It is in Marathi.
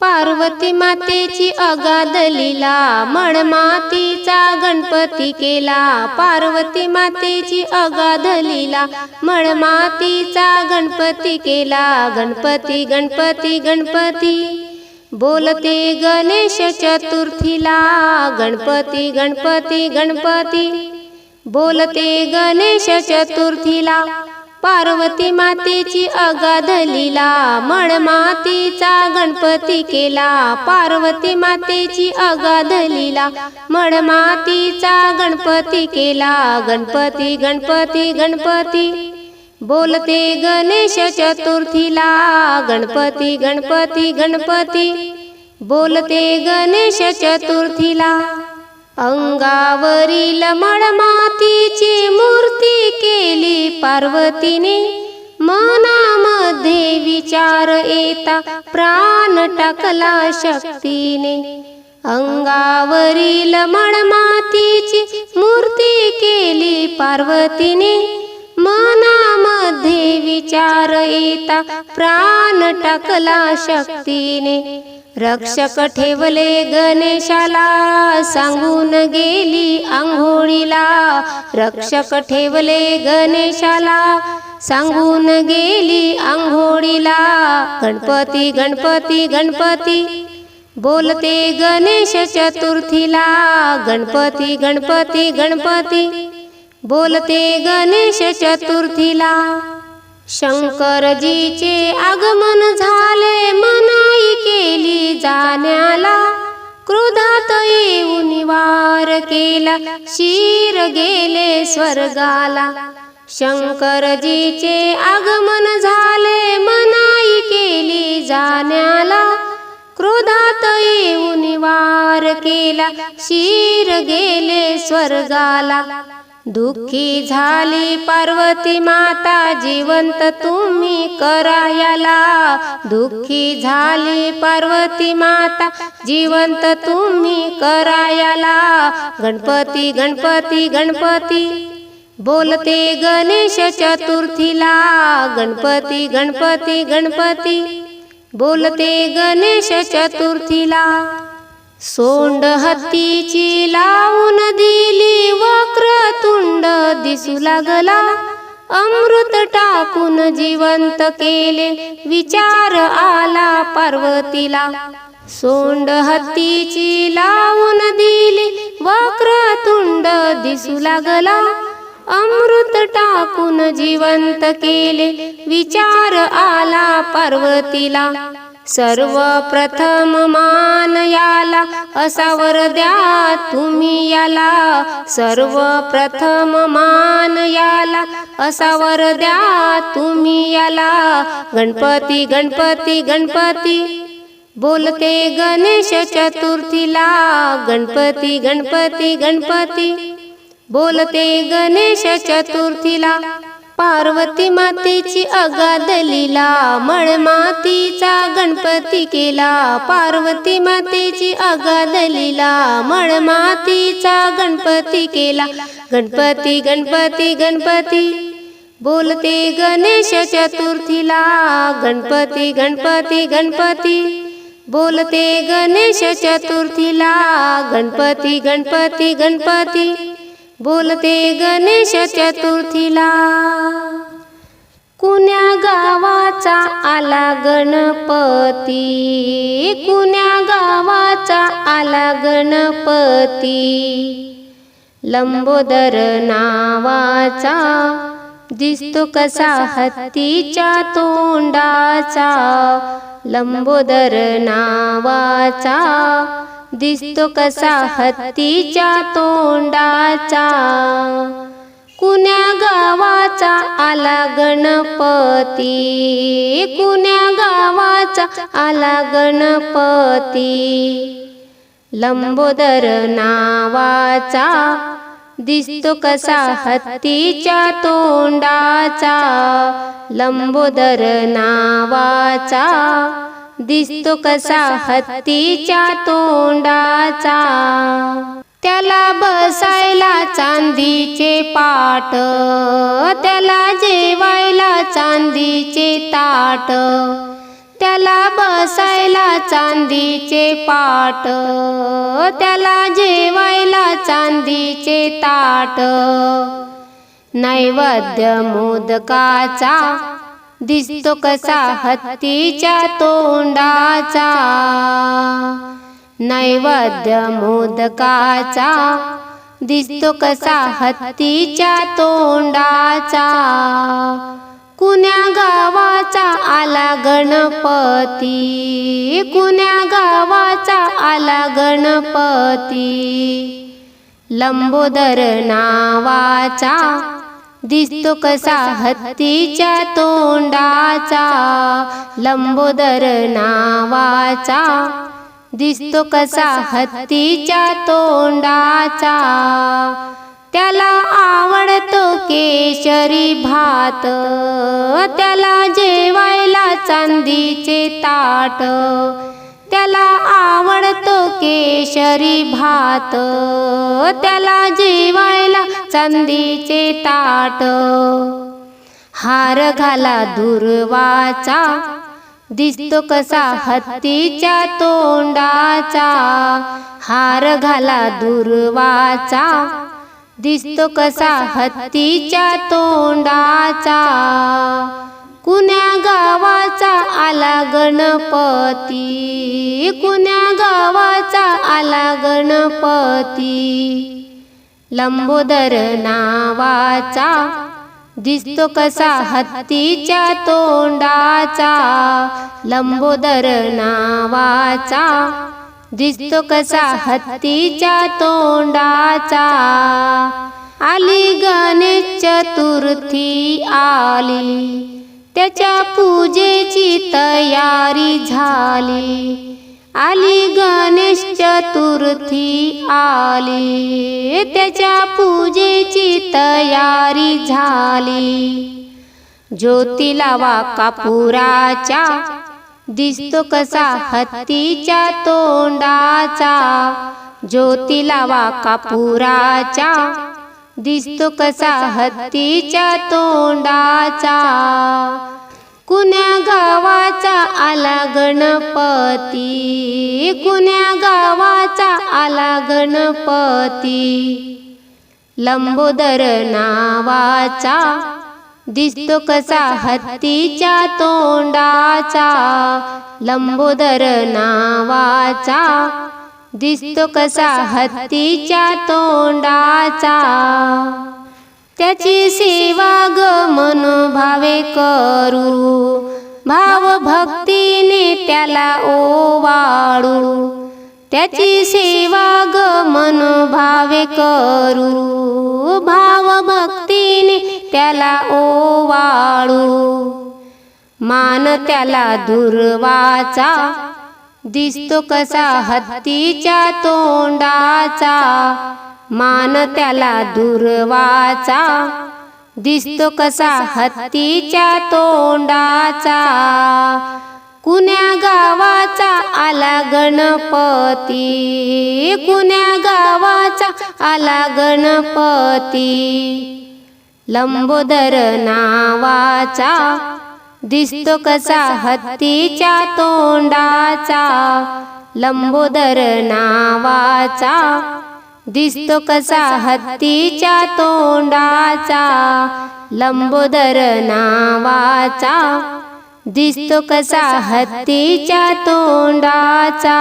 पार्वती मातेची अगाध लीला मळमातीचा गणपती केला. पार्वती मातेची अगाध लीला मळमातीचा गणपती केला. गणपती गणपती गणपती बोलते गणेश चतुर्थीला. गणपती गणपती गणपती बोलते गणेश चतुर्थीला. पार्वती मातेची अगाध लिला मळ मातीचा गणपती केला. पार्वती मातेची अगाध म्हण मातीचा गणपती केला. गणपती गणपती गणपती बोलते गणेश चतुर्थीला. गणपती गणपती गणपती बोलते गणेश चतुर्थीला. अंगावरील मळमातीची मूर्ती केली पार्वतीने. मनामध्ये विचार येता प्राण टाकला शक्तीने. अंगावरील मळमातीची मूर्ती केली पार्वतीने. मनामध्ये विचार येता प्राण टाकला शक्तीने. रक्षक ठेवले गणेशाला सांगून गेली आंघोळीला. रक्षक ठेवले गणेशाला सांगून गेली आंघोळीला. गणपती गणपती गणपती बोलते गणेश चतुर्थीला. गणपती गणपती गणपती बोलते गणेश चतुर्थीला. शंकरजीचे आगमन झाले मनाई जाण्याला क्रोधात येऊन वार केला शिर गेले स्वर्गाला. शंकरजीचे आगमन झाले मनाई केली जाण्याला. क्रोधात येऊन वार केला शिर गेले स्वर्गाला. दुःखी झाली पार्वती माता जिवंत तुम्ही करायाला दुःखी झाली पार्वती माता जिवंत तुम्ही करायाला गणपती गणपती गणपती बोलते गणेश चतुर्थीला. गणपती गणपती गणपती बोलते गणेश चतुर्थीला. सोंड हत्तीची लावून दिली वक्रतुंड दिसू लागला. अमृत टाकून जिवंत केले विचार आला पार्वतीला. सोंड हत्तीची लावून दिली वक्रतुंड दिसू लागला. अमृत टाकून जिवंत केले विचार आला पार्वतीला. सर्वप्रथम मान याला असावर द्या तुम्ही याला. सर्वप्रथम मान याला असावर द्या तुम्ही याला. गणपती गणपती गणपती बोलते गणेश चतुर्थीला. गणपती गणपती गणपती बोलते गणेश चतुर्थीला. पार्वती मातेची अगाध लीला मळमातीचा गणपती केला. पार्वती मातेची अगाध लीला मळमातीचा गणपती केला. गणपती गणपती गणपती बोलते गणेश चतुर्थीला. गणपती गणपती गणपती बोलते गणेश चतुर्थीला. गणपती गणपती गणपती बोलते गणेश चतुर्थीला. कुण्या गावाचा आला गणपती? कुण्या गावाचा आला गणपती? लंबोदर नावाचा दिसतो कसा हत्तीच्या तोंडाचा? लंबोदर नावाचा दिसतो कसा हत्तीच्या तोंडाचा? कुण्या गावाचा आला गणपती? कुण्या गावाचा आला गणपती? लंबोदर नावाचा दिसतो कसा हत्तीच्या तोंडाचा? लंबोदर नावाचा दिसतो कसा हत्तीच्या तोंडाचा. त्याला बसायला चांदीचे पाट त्याला जेवायला चांदीचे ताट त्याला बसायला चांदीचे पाट त्याला जेवायला चांदीचे ताट. नैवेद्य मोदकाचा दिसतो कसा हत्तीच्या तोंडाचा? नैवेद्य मोदकाचा दिसतो कसा हत्तीच्या तोंडाचा? कुण्या गावाचा आला गणपती? कुण्या गावाचा आला गणपती? लंबोदर नावाचा दिसतो कसा हत्तीच्या तोंडाचा लंबोदर नावाचा. दिसतो कसा हत्तीच्या तोंडाचा त्याला आवडतो केशरी भात. त्याला जेवायला चांदीचे ताट. त्याला आवडतो केशरी भात. त्याला जेवायला चांदीचे ताट. हार घाला दुर्वाचा दिसतो कसा हत्तीच्या तोंडाचा. हार घाला दुर्वाचा दिसतो कसा हत्तीच्या तोंडाचा. कुण्या गावाचा आला गणपती? कुण्या गावाचा आला गणपती? लंबोदर नावाचा दिसतो कसा हत्तीच्या तोंडाचा? लंबोदर नावाचा दिसतो कसा हत्तीच्या तोंडाचा? आली गणेश चतुर्थी आली त्याच्या पूजेची तयारी झाली. आली गणेश चतुर्थी आली. त्याच्या पूजेची तयारी झाली. ज्योती लावा कापुराच्या दिसतो कसा हत्तीच्या तोंडाचा. ज्योती लावा कापुराच्या दिसतो कसा हत्तीच्या तोंडाचा. कुण्या गावाचा आला गणपती? कुण्या गावाचा आला गणपती? लंबोदर नावाचा. दिसतो कसा हत्तीच्या तोंडाचा. लंबोदर नावाचा. दिसतो कसा हत्तीच्या तोंडाचा. त्याची सेवा ग मनोभावे करू. भाव भक्तीने त्याला ओवाळू. त्याची सेवा ग मनोभावे करू. भाव भक्तीने त्याला ओवाळू. मान त्याला दुर्वाचा. दिसतो कसा हत्तीच्या तोंडाचा मान त्याला दुर्वाचा. दिसतो कसा हत्तीच्या तोंडाचा कुण्या गावाचा आला गणपती. कुण्या गावाचा आला गणपती. लंबोदर नावाचा दिसतो कसा हत्तीच्या तोंडाचा लंबोदर नावाचा. दिसतो कसा हत्तीच्या तोंडाचा लंबोदर नावाचा. दिसतो कसा हत्तीच्या तोंडाचा.